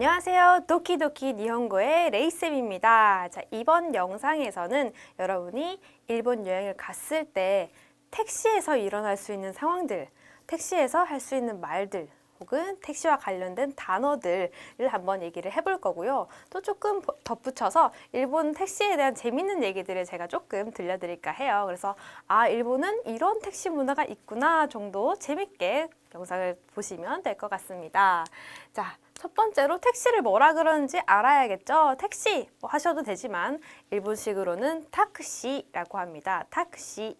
안녕하세요. 도키도키 니혼고의 레이쌤입니다. 자, 이번 영상에서는 여러분이 일본 여행을 갔을 때 택시에서 일어날 수 있는 상황들, 택시에서 할 수 있는 말들, 혹은 택시와 관련된 단어들을 한번 얘기를 해볼 거고요. 또 조금 보- 덧붙여서 일본 택시에 대한 재밌는 얘기들을 제가 조금 들려드릴까 해요. 그래서 아, 일본은 이런 택시 문화가 있구나 정도 재밌게 영상을 보시면 될 것 같습니다. 자, 첫 번째로 택시를 뭐라 그러는지 알아야겠죠. 택시 뭐 하셔도 되지만 일본식으로는 타크시라고 합니다. 타크시.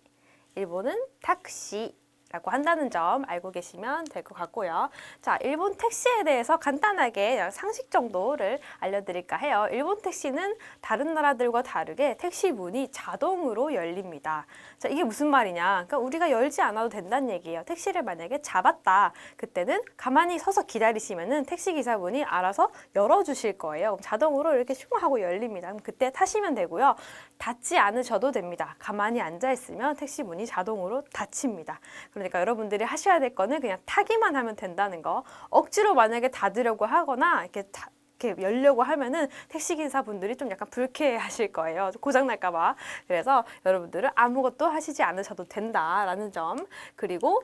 일본은 타크시. 라고 한다는 점 알고 계시면 될 것 같고요. 자, 일본 택시에 대해서 간단하게 상식 정도를 알려드릴까 해요. 일본 택시는 다른 나라들과 다르게 택시 문이 자동으로 열립니다. 자, 이게 무슨 말이냐? 그러니까 우리가 열지 않아도 된다는 얘기예요. 택시를 만약에 잡았다. 그때는 가만히 서서 기다리시면은 택시 기사분이 알아서 열어주실 거예요. 자동으로 이렇게 슝 하고 열립니다. 그럼 그때 타시면 되고요. 닫지 않으셔도 됩니다. 가만히 앉아 있으면 택시 문이 자동으로 닫힙니다. 그러니까 여러분들이 하셔야 될 거는 그냥 타기만 하면 된다는 거. 억지로 만약에 닫으려고 하거나 이렇게 다- 이렇게 열려고 하면은 택시 기사 분들이 좀 약간 불쾌하실 거예요. 고장 날까봐. 그래서 여러분들은 아무것도 하시지 않으셔도 된다라는 점. 그리고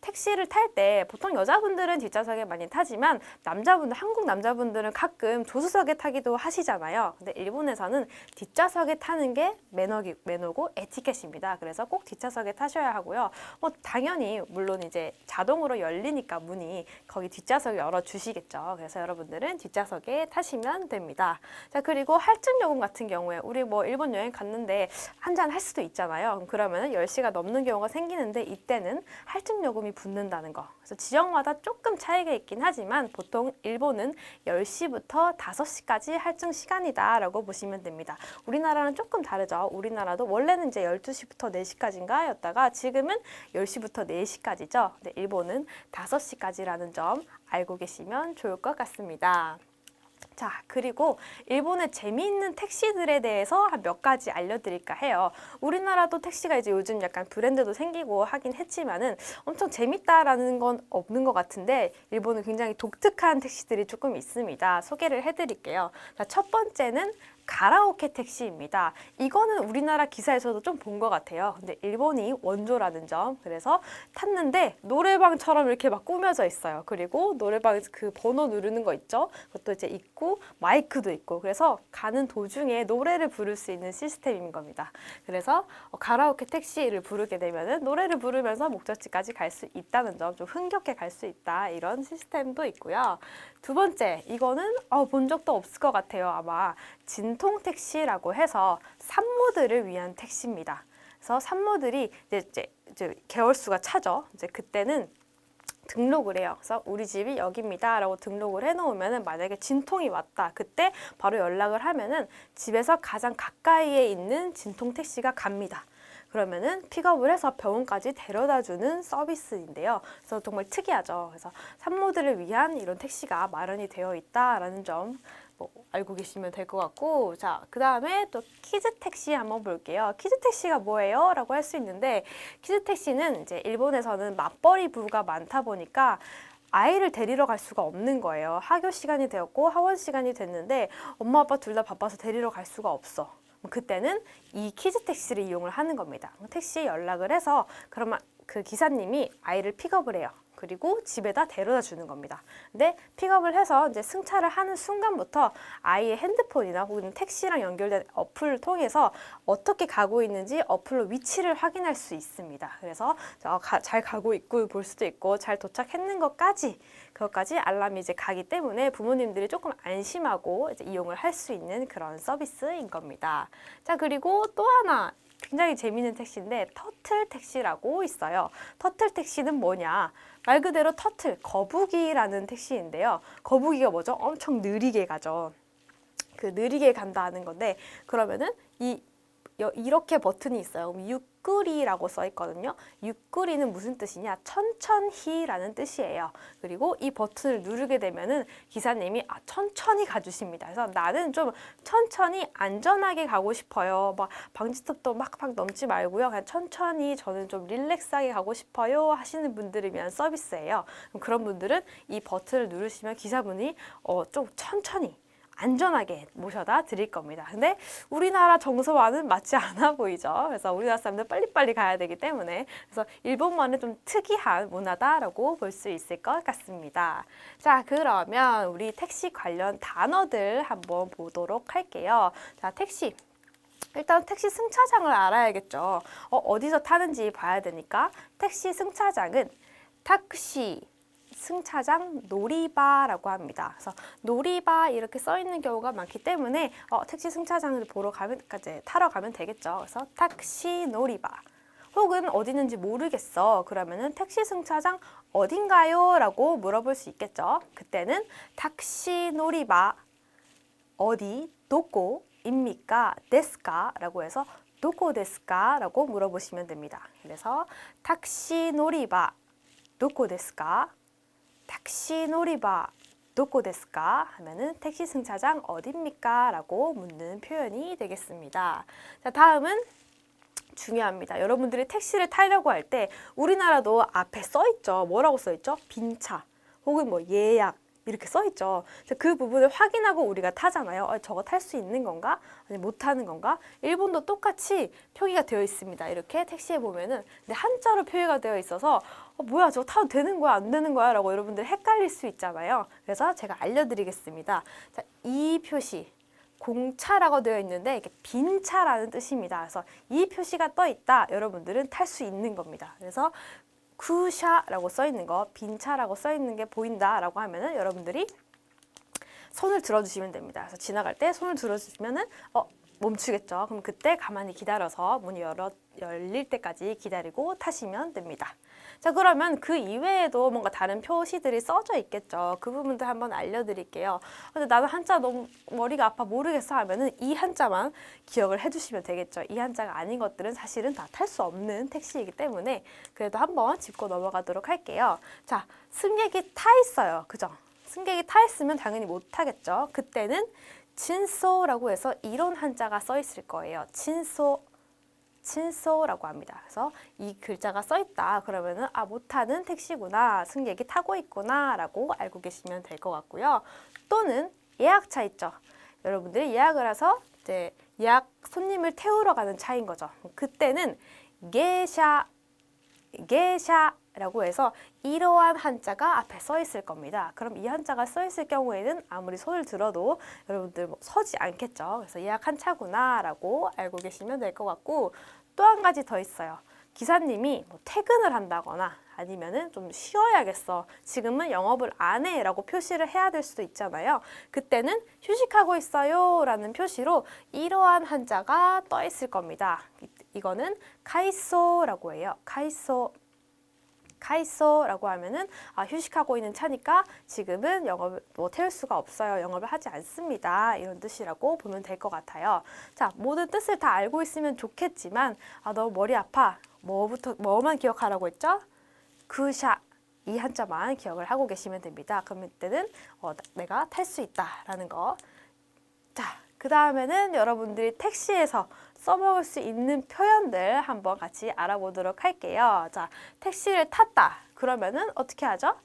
택시를 탈 때 보통 여자분들은 뒷좌석에 많이 타지만 남자분들 한국 남자분들은 가끔 조수석에 타기도 하시잖아요. 근데 일본에서는 뒷좌석에 타는 게 매너기, 매너고 에티켓입니다. 그래서 꼭 뒷좌석에 타셔야 하고요. 뭐 당연히 물론 이제 자동으로 열리니까 문이 거기 뒷좌석 열어 주시겠죠. 그래서 여러분들은 뒷좌석에 타시면 됩니다. 자 그리고 할증 요금 같은 경우에 우리 뭐 일본 여행 갔는데 한 잔 할 수도 있잖아요. 그러면 10시가 넘는 경우가 생기는데 이때는 할증 요금 이 붙는다는 거. 그래서 지역마다 조금 차이가 있긴 하지만 보통 일본은 10시부터 5시까지 할증 시간이다라고 보시면 됩니다. 우리나라는 조금 다르죠. 우리나라도 원래는 이제 12시부터 4시까지인가 였다가 지금은 10시부터 4시까지죠. 근데 일본은 5시까지라는 점 알고 계시면 좋을 것 같습니다. 자, 그리고 일본의 재미있는 택시들에 대해서 한 몇 가지 알려드릴까 해요. 우리나라도 택시가 이제 요즘 약간 브랜드도 생기고 하긴 했지만은 엄청 재밌다라는 건 없는 것 같은데 일본은 굉장히 독특한 택시들이 조금 있습니다. 소개를 해드릴게요. 자, 첫 번째는 가라오케 택시입니다. 이거는 우리나라 기사에서도 좀 본 것 같아요. 근데 일본이 원조라는 점. 그래서 탔는데 노래방처럼 이렇게 막 꾸며져 있어요. 그리고 노래방에서 그 번호 누르는 거 있죠? 그것도 이제 있고 마이크도 있고 그래서 가는 도중에 노래를 부를 수 있는 시스템인 겁니다. 그래서 어, 가라오케 택시를 부르게 되면은 노래를 부르면서 목적지까지 갈 수 있다는 점, 좀 흥겹게 갈 수 있다 이런 시스템도 있고요. 두 번째, 이거는 어, 본 적도 없을 것 같아요. 아마 진통 택시라고 해서 산모들을 위한 택시입니다. 그래서 산모들이 이제, 이제, 이제 개월수가 차죠. 이제 그때는 등록을 해요. 그래서 우리 집이 여기입니다라고 등록을 해놓으면은 만약에 진통이 왔다. 그때 바로 연락을 하면은 집에서 가장 가까이에 있는 진통 택시가 갑니다. 그러면은 픽업을 해서 병원까지 데려다 주는 서비스인데요. 그래서 정말 특이하죠. 그래서 산모들을 위한 이런 택시가 마련이 되어 있다라는 점 뭐 알고 계시면 될 것 같고 자 그 다음에 또 키즈 택시 한번 볼게요. 키즈 택시가 뭐예요? 라고 할 수 있는데 키즈 택시는 이제 일본에서는 맞벌이 부부가 많다 보니까 아이를 데리러 갈 수가 없는 거예요. 학교 시간이 되었고 하원 시간이 됐는데 엄마 아빠 둘 다 바빠서 데리러 갈 수가 없어. 그때는 이 키즈 택시를 이용을 하는 겁니다. 택시에 연락을 해서 그러면 그 기사님이 아이를 픽업을 해요. 그리고 집에다 데려다 주는 겁니다. 근데 픽업을 해서 이제 승차를 하는 순간부터 아이의 핸드폰이나 혹은 택시랑 연결된 어플을 통해서 어떻게 가고 있는지 어플로 위치를 확인할 수 있습니다. 그래서 잘 가고 있고 볼 수도 있고 잘 도착했는 것까지 그것까지 알람이 이제 가기 때문에 부모님들이 조금 안심하고 이제 이용을 할 수 있는 그런 서비스인 겁니다. 자 그리고 또 하나 굉장히 재미있는 택시인데 터틀 택시라고 있어요. 터틀 택시는 뭐냐? 말 그대로 터틀, 거북이라는 택시인데요. 거북이가 뭐죠? 엄청 느리게 가죠. 그 느리게 간다는 건데 그러면은 이 여- 이렇게 버튼이 있어요. 유꾸리라고 써 있거든요. 유꾸리는 무슨 뜻이냐? 천천히라는 뜻이에요. 그리고 이 버튼을 누르게 되면은 기사님이 아, 천천히 가주십니다. 그래서 나는 좀 천천히 안전하게 가고 싶어요. 막 방지턱도 막막 넘지 말고요. 그냥 천천히 저는 좀 릴렉스하게 가고 싶어요 하시는 위한 서비스예요. 그런 분들은 이 버튼을 누르시면 기사분이 어, 좀 천천히 안전하게 모셔다 드릴 겁니다. 근데 우리나라 정서와는 맞지 않아 보이죠. 그래서 우리나라 사람들 빨리빨리 가야 되기 때문에 그래서 일본만의 좀 특이한 문화다라고 볼 수 있을 것 같습니다. 자, 그러면 우리 택시 관련 단어들 한번 보도록 할게요. 자, 택시. 일단 택시 승차장을 알아야겠죠. 어, 어디서 타는지 봐야 되니까 택시 승차장은 택시 승차장 놀이바라고 합니다. 그래서 놀이바 이렇게 써 있는 경우가 많기 때문에 어, 택시 승차장을 보러 가면 이제 타러 가면 되겠죠. 그래서 택시 놀이바. 혹은 어디 있는지 모르겠어. 그러면은 택시 승차장 어딘가요? 라고 물어볼 수 있겠죠. 그때는 택시 놀이바 어디 도코입니까? 데스까? 라고 해서 도코 데스까? 라고 물어보시면 됩니다. 그래서 택시 놀이바 도코 데스까? 택시 놀이바 도코 데스까? 하면은 택시 승차장 어딥니까? 라고 묻는 표현이 되겠습니다. 자, 다음은 중요합니다. 여러분들이 택시를 타려고 할 때 우리나라도 앞에 써 있죠. 뭐라고 써 있죠? 빈차 혹은 뭐 예약 이렇게 써 있죠. 그 부분을 확인하고 우리가 타잖아요. 어, 저거 탈 수 있는 건가? 아니 못 타는 건가? 일본도 똑같이 표기가 되어 있습니다. 이렇게 택시에 보면은 근데 한자로 표기가 되어 있어서 어, 뭐야 저거 타도 되는 거야 안 되는 거야 라고 여러분들 헷갈릴 수 있잖아요. 그래서 제가 알려드리겠습니다. 자, 이 표시 공차라고 되어 있는데 이게 빈 차라는 뜻입니다. 그래서 이 표시가 떠 있다. 여러분들은 탈 수 있는 겁니다. 그래서 쿠샤라고 써 있는 거, 빈차라고 써 있는 게 보인다라고 하면은 여러분들이 손을 들어주시면 됩니다. 그래서 지나갈 때 손을 들어주시면은 어 멈추겠죠. 그럼 그때 가만히 기다려서 문이 열어 열릴 때까지 기다리고 타시면 됩니다. 자 그러면 그 이외에도 뭔가 다른 표시들이 써져 있겠죠. 그 부분들 한번 알려드릴게요. 근데 나는 한자 너무 머리가 아파 모르겠어 하면은 이 한자만 기억을 해주시면 되겠죠. 이 한자가 아닌 것들은 사실은 다 탈 수 없는 택시이기 때문에 그래도 한번 짚고 넘어가도록 할게요. 자 승객이 타 있어요. 그죠? 승객이 타 있으면 당연히 못 타겠죠. 그때는 진소라고 해서 이런 한자가 써 있을 거예요. 진소. 친소라고 합니다. 그래서 이 글자가 써 있다. 그러면은 아 못타는 택시구나. 승객이 타고 있구나라고 알고 계시면 될 것 같고요. 또는 예약차 있죠. 여러분들이 예약을 해서 이제 예약 손님을 태우러 가는 차인 거죠. 그때는 게샤 게샤라고 해서 이러한 한자가 앞에 써 있을 겁니다. 그럼 이 한자가 써 있을 경우에는 아무리 손을 들어도 여러분들 뭐 서지 않겠죠. 그래서 예약 한 차구나라고 알고 계시면 될 것 같고 또 한 가지 더 있어요. 기사님이 뭐 퇴근을 한다거나 아니면은 좀 쉬어야겠어. 지금은 영업을 안 해. 라고 표시를 해야 될 수도 있잖아요. 그때는 휴식하고 있어요. 라는 표시로 이러한 한자가 떠 있을 겁니다. 이- 이거는 카이소라고 해요. 카이소. 카이소라고 하면은 아, 휴식하고 있는 차니까 지금은 영업을 뭐 태울 수가 없어요. 영업을 하지 않습니다. 이런 뜻이라고 보면 될 것 같아요. 자, 모든 뜻을 다 알고 있으면 좋겠지만 아, 너무 머리 아파. 뭐부터 뭐만 기억하라고 했죠? 그샤 이 한자만 기억을 하고 계시면 됩니다. 그럼 이때는 어, 나- 내가 탈 수 있다라는 거. 자, 그 다음에는 여러분들이 택시에서 써먹을 수 있는 표현들 한번 같이 알아보도록 할게요. 자, 택시를 탔다. 그러면은 어떻게 하죠?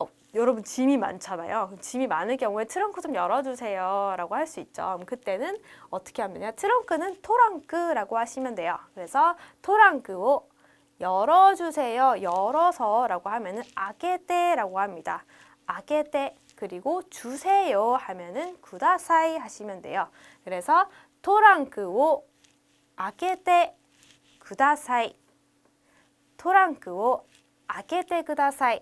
어, 여러분 짐이 많잖아요. 짐이 많을 경우에 트렁크 좀 열어주세요. 라고 할 수 있죠. 그때는 어떻게 하면요? 트렁크는 토랑크라고 하시면 돼요. 그래서 토랑크を열어주세요. 열어서 라고 하면은 아게떼라고 합니다. 아게떼 그리고 주세요 하면은 구다사이 하시면 돼요. 그래서 토랑크오 아게테 구다사이 토랑크오 아게테 구다사이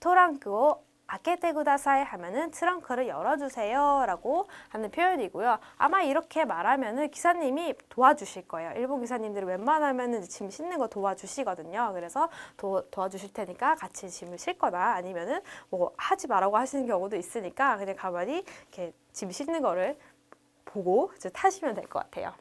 토랑크오 아케테 구다사이 하면은 트렁크를 열어주세요 라고 하는 표현이고요. 아마 이렇게 말하면은 기사님이 도와주실 거예요. 일본 기사님들이 웬만하면은 짐 싣는 거 도와주시거든요. 그래서 도, 도와주실 테니까 같이 짐을 싣거나 아니면은 뭐 하지 말라고 하시는 경우도 있으니까 그냥 가만히 이렇게 짐 싣는 거를 보고 이제 타시면 될 것 같아요.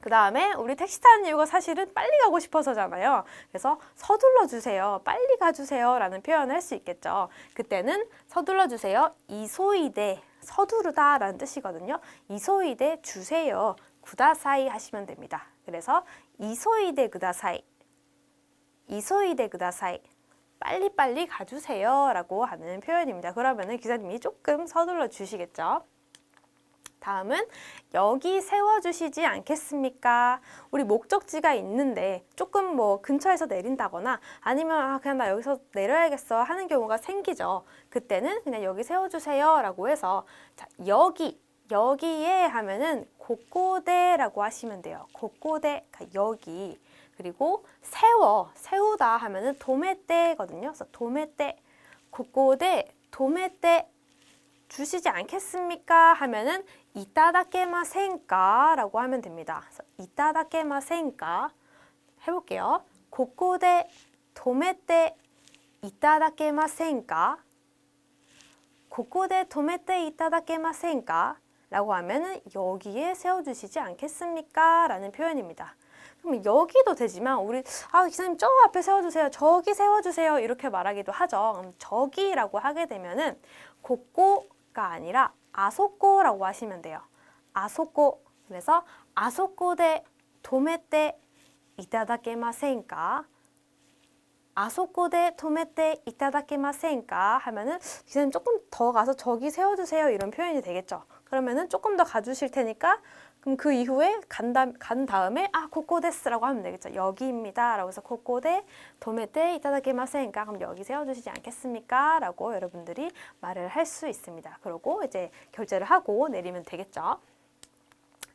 그 다음에 우리 택시 타는 이유가 사실은 빨리 가고 싶어서잖아요. 그래서 서둘러 주세요. 빨리 가주세요. 라는 표현을 할 수 있겠죠. 그때는 서둘러 주세요. 이소이대 서두르다 라는 뜻이거든요. 이소이대 주세요. 구다사이 하시면 됩니다. 그래서 이소이대 구다사이 이소이대 구다사이 빨리빨리 가주세요 라고 하는 표현입니다. 그러면 은 기사님이 조금 서둘러 주시겠죠. 다음은 여기 세워주시지 않겠습니까? 우리 목적지가 있는데 조금 뭐 근처에서 내린다거나 아니면 아 그냥 나 여기서 내려야겠어 하는 경우가 생기죠. 그때는 그냥 여기 세워주세요 라고 해서 자 여기 여기에 하면은 고고대라고 하시면 돼요. 고고대 그러니까 여기 그리고 세워 세우다 하면은 도매대거든요. 그래서 도매대 고고대 도매대 주시지 않겠습니까? 하면은 이따다케마센까 라고 하면 됩니다. 이따다케마센까 해볼게요. 고고대 도매대 이따다케마센까 고고대 도매대 이따다케마센까 라고 하면은 여기에 세워주시지 않겠습니까? 라는 표현입니다. 그럼 여기도 되지만 우리 아 기사님 저 앞에 세워주세요. 저기 세워주세요. 이렇게 말하기도 하죠. 그럼 저기라고 하게 되면은 고고가 아니라 아소코라고 하시면 돼요. 아소코. 그래서 아소코대 도매대 이타다케마센까? 아소코대 도매대 이타다케마센까? 하면은 기사님 조금 더 가서 저기 세워주세요. 이런 표현이 되겠죠. 그러면은 조금 더 가주실 테니까 그럼 그 이후에 간, 다, 간 다음에 아 코코데스라고 하면 되겠죠. 여기입니다. 라고 해서 코코데 도메테 이타다키마센가 그럼 여기 세워주시지 않겠습니까? 라고 여러분들이 말을 할 수 있습니다. 그러고 이제 결제를 하고 내리면 되겠죠.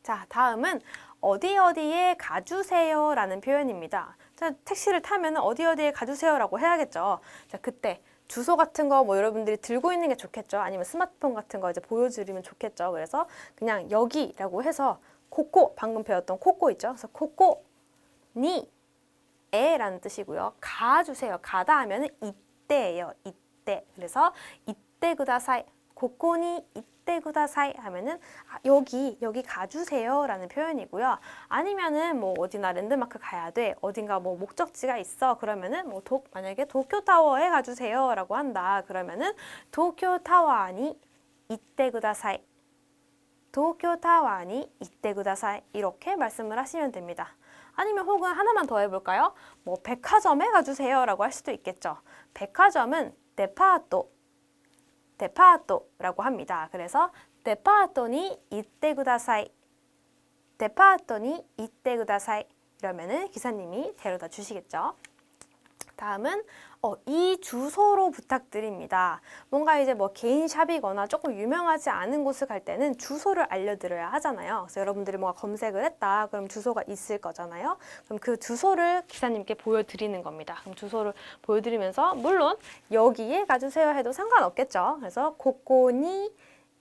자 다음은 어디 어디에 가주세요 라는 표현입니다. 자, 택시를 타면 어디 어디에 가주세요 라고 해야겠죠. 자 그때 주소 같은 거 뭐 여러분들이 들고 있는 게 좋겠죠. 아니면 스마트폰 같은 거 이제 보여드리면 좋겠죠. 그래서 그냥 여기라고 해서 코코 방금 배웠던 코코 있죠. 그래서 코코 니 에라는 뜻이고요. 가 주세요. 가다 하면은 이때예요. 이때. 그래서 이때 구다사이 코코니 이때 구다사이 하면은 아, 여기 여기 가주세요라는 표현이고요. 아니면은 뭐 어디나 랜드마크 가야 돼. 어딘가 뭐 목적지가 있어. 그러면은 뭐 도, 만약에 도쿄 타워에 가주세요라고 한다. 그러면은 도쿄 타워니 이때 구다사이 도쿄 타워니 이때 구다사이 이렇게 말씀을 하시면 됩니다. 아니면 혹은 하나만 더 해볼까요? 뭐 백화점에 가주세요라고 할 수도 있겠죠. 백화점은 데파토 데파토라고 합니다. 그래서 데파토니 이때 구다사이 데파토니 이때 구다사이 이러면은 기사님이 데려다 주시겠죠. 다음은 어, 이 주소로 부탁드립니다. 뭔가 이제 뭐 개인 샵이거나 조금 유명하지 않은 곳을 갈 때는 주소를 알려드려야 하잖아요. 그래서 여러분들이 뭔가 검색을 했다. 그럼 주소가 있을 거잖아요. 그럼 그 주소를 기사님께 보여드리는 겁니다. 그럼 주소를 보여드리면서 물론 여기에 가주세요 해도 상관없겠죠. 그래서 고코니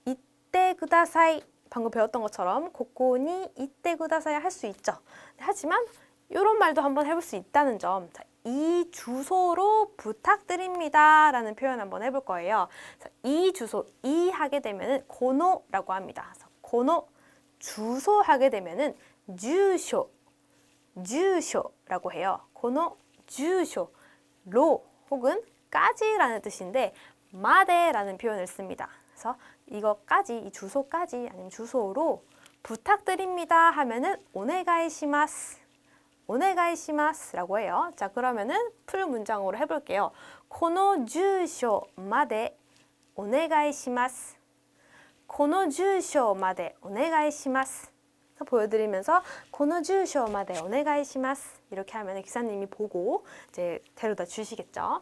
이때 구다사이 방금 배웠던 것처럼 고코니 이때 구다사이 할 수 있죠. 하지만 이런 말도 한번 해볼 수 있다는 점. 자, 이 주소로 부탁드립니다. 라는 표현 한번 해볼 거예요. 자, 이 주소, 이 하게 되면은 고노라고 합니다. 고노 주소 하게 되면은 주쇼, 주쇼라고 해요. 고노 주쇼, 로 혹은 까지라는 뜻인데 마데라는 표현을 씁니다. 그래서 이거까지, 이 주소까지 아니면 주소로 부탁드립니다 하면은 오네가이시마스 오네가이시마스라고 해요. 자, 그러면은 풀 문장으로 해 볼게요. 코노 주쇼 마데 오네가이시마스. 코노 주쇼 마데 오네가이시마스. 보여드리면서 코노 주쇼 마데 오네가이시마스 이렇게 하면 기사님이 보고 이제 데려다 주시겠죠.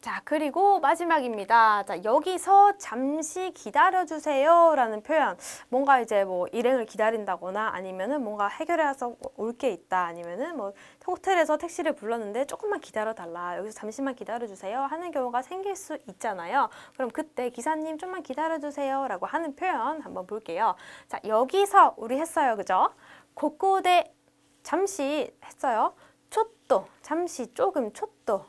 자, 그리고 마지막입니다. 자, 여기서 잠시 기다려주세요. 라는 표현. 뭔가 이제 뭐 일행을 기다린다거나 아니면은 뭔가 해결해서 올 게 있다. 아니면은 뭐 호텔에서 택시를 불렀는데 조금만 기다려달라. 여기서 잠시만 기다려주세요. 하는 경우가 생길 수 있잖아요. 그럼 그때 기사님 좀만 기다려주세요. 라고 하는 표현 한번 볼게요. 자, 여기서 우리 했어요. 그죠? 고고대 잠시 했어요. 촛도 잠시 조금 촛도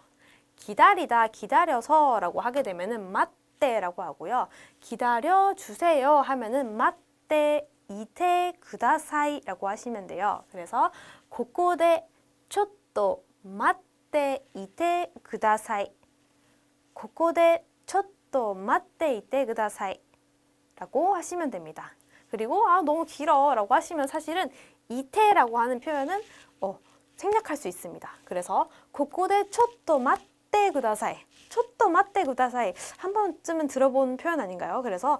기다리다 기다려서라고 하게 되면은 맞대라고 하고요. 기다려 주세요 하면은 맞대 이테 구다사이라고 하시면 돼요. 그래서 고코데 초또 맞대 이테 구다사이. 고코데 초또 맞대 이테 구다사이. 라고 하시면 됩니다. 그리고 아 너무 길어라고 하시면 사실은 이테라고 하는 표현은 어, 생략할 수 있습니다. 그래서 고코데 초또 맞대 구다사이. 초또 맞대 구다사이 한 번쯤은 들어본 표현 아닌가요? 그래서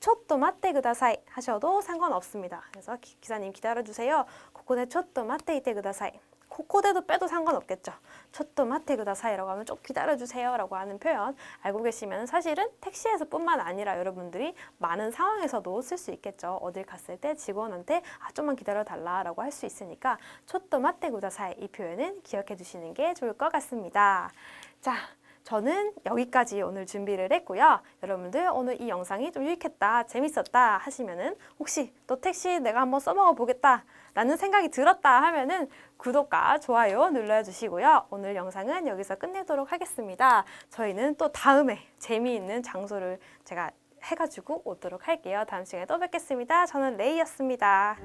초또 맞대 구다사이 하셔도 상관없습니다. 그래서 기, 기사님 기다려 주세요. 고코데 초또 맞대 이테 구다사이. 코코데도 빼도 상관없겠죠. 초또 마테 구다사이라고 하면 좀 기다려 주세요라고 하는 표현 알고 계시면 사실은 택시에서 뿐만 아니라 여러분들이 많은 상황에서도 쓸 수 있겠죠. 어딜 갔을 때 직원한테 아 좀만 기다려 달라라고 할 수 있으니까 초또 마테 구다사이 이 표현은 기억해 두시는 게 좋을 것 같습니다. 자, 저는 여기까지 오늘 준비를 했고요. 여러분들 오늘 이 영상이 좀 유익했다, 재밌었다 하시면은 혹시 또 택시 내가 한번 써먹어 보겠다 라는 생각이 들었다 하면은 구독과 좋아요 눌러주시고요. 오늘 영상은 여기서 끝내도록 하겠습니다. 저희는 또 다음에 재미있는 장소를 제가 해가지고 오도록 할게요. 다음 시간에 또 뵙겠습니다. 저는 레이였습니다.